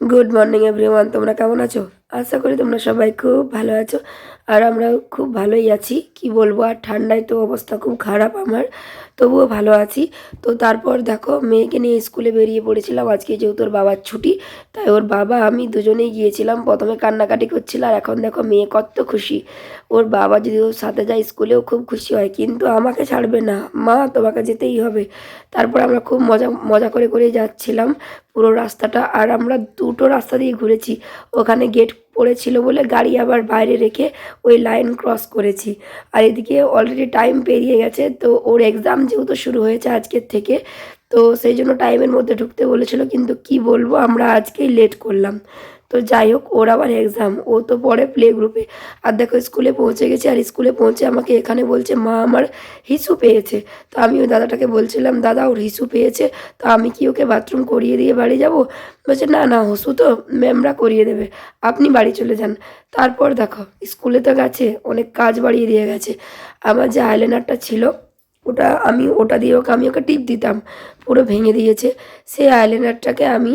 Good morning everyone তোমরা কেমন আছো? আশা করি তোমরা সবাই খুব ভালো আছো। আর আমরা খুব ভালোই আছি। কি বলব, আর ঠান্ডায় তো অবস্থা খুব খারাপ আমার, তবুও ভালো আছি। তো তারপর দেখো, মেয়েকে নিয়ে স্কুলে বেরিয়ে পড়েছিলাম। আজকে যেহেতু ওর বাবার ছুটি, তাই ওর বাবা, আমি দুজনেই গিয়েছিলাম। প্রথমে কান্নাকাটি করছিল, আর এখন দেখো মেয়ে কত খুশি। ওর বাবা যদি ওর সাথে যায় স্কুলেও খুব খুশি হয়, কিন্তু আমাকে ছাড়বে না। মা, তোমাকে যেতেই হবে। তারপর আমরা খুব মজা মজা করে করে যাচ্ছিলাম পুরো রাস্তাটা। আর আমরা দুটো রাস্তা দিয়ে ঘুরেছি। ওখানে গেট পড়েছিল বলে গাড়ি আবার বাইরে রেখে ওই লাইন ক্রস করেছি। আর এদিকে অলরেডি টাইম পেরিয়ে গেছে, তো ওর এক্সাম যেহেতু শুরু হয়েছে আজকের থেকে তো সেই জন্য টাইমের মধ্যে ঢুকতে বলেছিল, কিন্তু কি বলব, আমরা আজকেই লেট করলাম। তো যাই হোক, ওর আবার এক্সাম ও তো পড়ে প্লে গ্রুপে আর দেখো স্কুলে পৌঁছে গেছে, আর স্কুলে পৌঁছে আমাকে এখানে বলছে, মা, আমার হিসু পেয়েছে। তো আমি ওই দাদাটাকে বলছিলাম, দাদা, ওর হিসু পেয়েছে, তো আমি কি ওকে বাথরুম করিয়ে দিয়ে বাড়ি যাব? বলছে, না না হসু তো ম্যামরা করিয়ে দেবে, আপনি বাড়ি চলে যান। তারপর দেখো স্কুলে তো গেছে, অনেক কাজ বাড়িয়ে দিয়ে গেছে। আমার যে আইলাইনারটা ছিল ওটা আমি, ওটা দিয়ে ওকে আমি ওকে টিপ দিতাম, পুরো ভেঙে দিয়েছে। সেই আইলাইনারটাকে আমি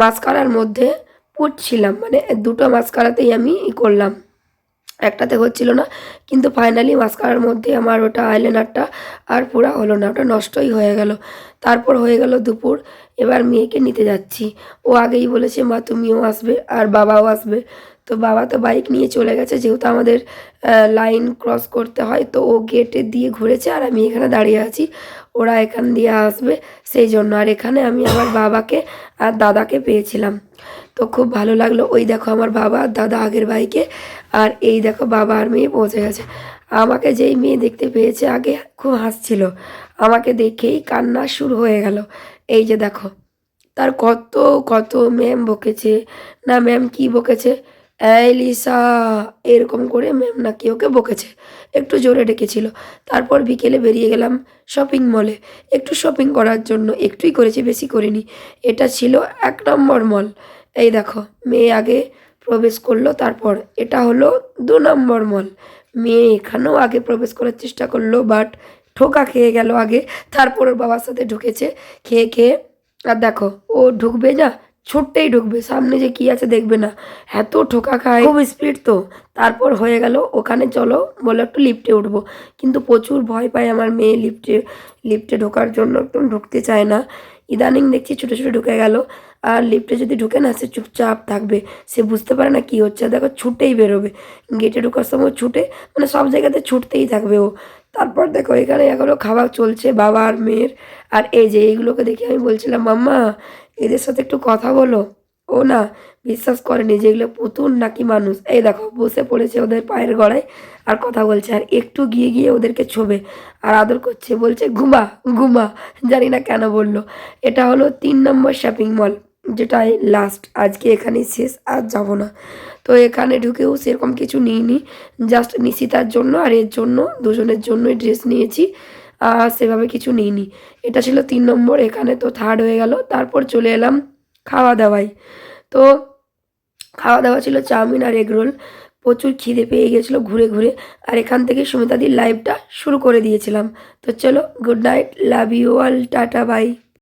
মাস্কারার মধ্যে পুড়ছিলাম মানে দুটো মাস্কারাতেই আমি ই করলাম। একটাতে হচ্ছিল না, কিন্তু ফাইনালি মাস্কারার মধ্যে আমার ওটা আইলাইনারটা আর পুরা হলো না, ওটা নষ্টই হয়ে গেল। তারপর হয়ে গেল দুপুর, এবার মেয়েকে নিতে যাচ্ছি। ও আগেই বলেছে, মা, তুমিও আসবে আর বাবাও আসবে। তো বাবা তো বাইক নিয়ে চলে গেছে, যেহেতু আমাদের লাইন ক্রস করতে হয়, তো ও গেটে দিয়ে ঘুরেছে আর আমি এখানে দাঁড়িয়ে আছি। ওরা এখান দিয়ে আসবে, সেই জন্য। আর এখানে আমি আমার বাবাকে আর দাদাকে পেয়েছিলাম। তো খুব ভালো লাগল। ওই দেখো আমার বাবা আর দাদা আগের বাইকে আর এই দেখো বাবা আর মেয়ে পৌঁছে গেছে। আমাকে যেই মেয়ে দেখতে পেয়েছে আগে খুব হাসছিল। আমাকে দেখেই কান্না শুরু হয়ে গেল। এই যে দেখো, তার কত কত ম্যাম বকেছে। না ম্যাম কি বকেছে? এই লিসা, এরকম করে ম্যাম নাকি ওকে বকেছে। একটু জোরে ডেকেছিল। তারপর বিকেলে বেরিয়ে গেলাম শপিং মলে। একটু শপিং করার জন্য একটুই করেছি, বেশি করিনি। এটা ছিল এক নম্বর মল। এই দেখো, মেয়ে আগে প্রবেশ করল, তারপর এটা হলো দু নম্বর মল। মেয়ে এখানেও আগে প্রবেশ করার চেষ্টা করল বাট ঠোকা খেয়ে গেল আগে। তারপর ওর বাবার সাথে ঢুকেছে, খেয়ে খেয়ে। আর দেখো, ও ঢুকবে না ছুটতেই ঢুকবে, সামনে যে কি আছে দেখবে না। এত ঠোকা খায়। খুব স্পিড তো। তারপর হয়ে গেল, ওখানে চলো বলে একটু লিফটে উঠবো। কিন্তু প্রচুর ভয় পায় আমার মেয়ে লিফটে লিফটে ঢোকার জন্য, একদম ঢুকতে চায় না। ইদানিং দেখছি ছোটো ছোটো ঢুকে গেল। আর লিফটে যদি ঢুকে না, সে চুপচাপ থাকবে। সে বুঝতে পারে না কি হচ্ছে। দেখো, ছুটেই বেরোবে। গেটে ঢোকার সময় ছুটে মানে সব জায়গাতে ছুটতেই থাকবে ও। তারপর দেখো, এখানে এখনও খাবার চলছে বাবা আর মেয়ের। আর এই যে, এইগুলোকে দেখে আমি বলছিলাম, মাম্মা এদের সাথে একটু কথা বলো। ও না বিশ্বাস করেনি যে এগুলো পুতুল নাকি মানুষ। এই দেখো, বসে পড়েছে ওদের পায়ের গড়ায় আর কথা বলছে আর একটু গিয়ে গিয়ে ওদেরকে ছোবে আর আদর করছে। বলছে, ঘুমা ঘুমা। জানি না কেন বলল। এটা হলো তিন নম্বর শপিং মল যেটাই লাস্ট আজকে এখানেই শেষ, আর যাব না। তো এখানে ঢুকেও সেরকম কিছু নিইনি। জাস্ট নিশিতার জন্য আর এর জন্য, দুজনের জন্যই ড্রেস নিয়েছি। সেভাবে কিছু নিইনি। এটা ছিল তিন নম্বর, এখানে তো থার্ড হয়ে গেল। তারপর চলে এলাম খাওয়া দাওয়ায়। তো খাওয়া দাওয়া ছিল চাউমিন আর এগরোল প্রচুর খিদে পেয়ে গেছিল ঘুরে ঘুরে। আর এখান থেকে সুমিতাদির লাইভটা শুরু করে দিয়েছিলাম। তো চলো good night love you all tata bye